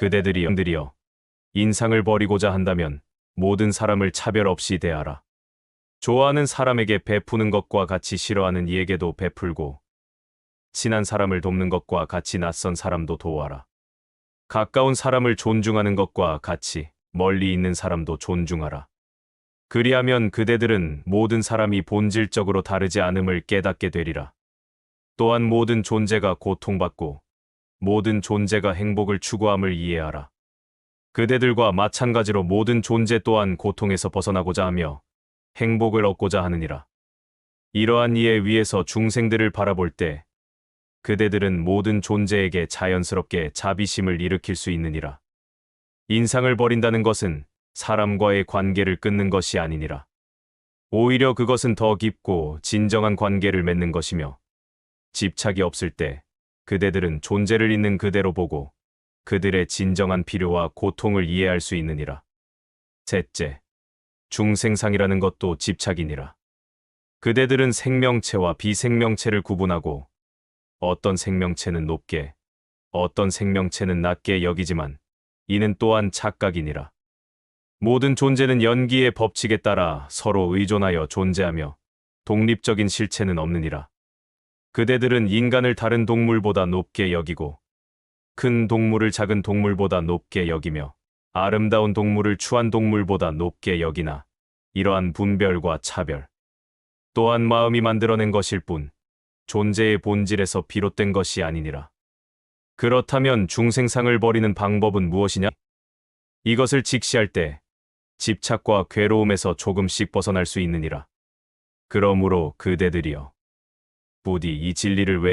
그대들이 영들이여 인상을 버리고자 한다면 모든 사람을 차별 없이 대하라. 좋아하는 사람에게 베푸는 것과 같이 싫어하는 이에게도 베풀고 친한 사람을 돕는 것과 같이 낯선 사람도 도와라. 가까운 사람을 존중하는 것과 같이 멀리 있는 사람도 존중하라. 그리하면 그대들은 모든 사람이 본질적으로 다르지 않음을 깨닫게 되리라. 또한 모든 존재가 고통받고 모든 존재가 행복을 추구함을 이해하라. 그대들과 마찬가지로 모든 존재 또한 고통에서 벗어나고자 하며 행복을 얻고자 하느니라. 이러한 이해 위에서 중생들을 바라볼 때 그대들은 모든 존재에게 자연스럽게 자비심을 일으킬 수 있느니라. 인상을 버린다는 것은 사람과의 관계를 끊는 것이 아니니라. 오히려 그것은 더 깊고 진정한 관계를 맺는 것이며 집착이 없을 때 그대들은 존재를 있는 그대로 보고 그들의 진정한 필요와 고통을 이해할 수 있느니라. 셋째, 중생상이라는 것도 집착이니라. 그대들은 생명체와 비생명체를 구분하고 어떤 생명체는 높게, 어떤 생명체는 낮게 여기지만 이는 또한 착각이니라. 모든 존재는 연기의 법칙에 따라 서로 의존하여 존재하며 독립적인 실체는 없느니라. 그대들은 인간을 다른 동물보다 높게 여기고 큰 동물을 작은 동물보다 높게 여기며 아름다운 동물을 추한 동물보다 높게 여기나 이러한 분별과 차별 또한 마음이 만들어낸 것일 뿐 존재의 본질에서 비롯된 것이 아니니라. 그렇다면 중생상을 버리는 방법은 무엇이냐? 이것을 직시할 때 집착과 괴로움에서 조금씩 벗어날 수 있느니라. 그러므로 그대들이여 부디 이 진리를 외면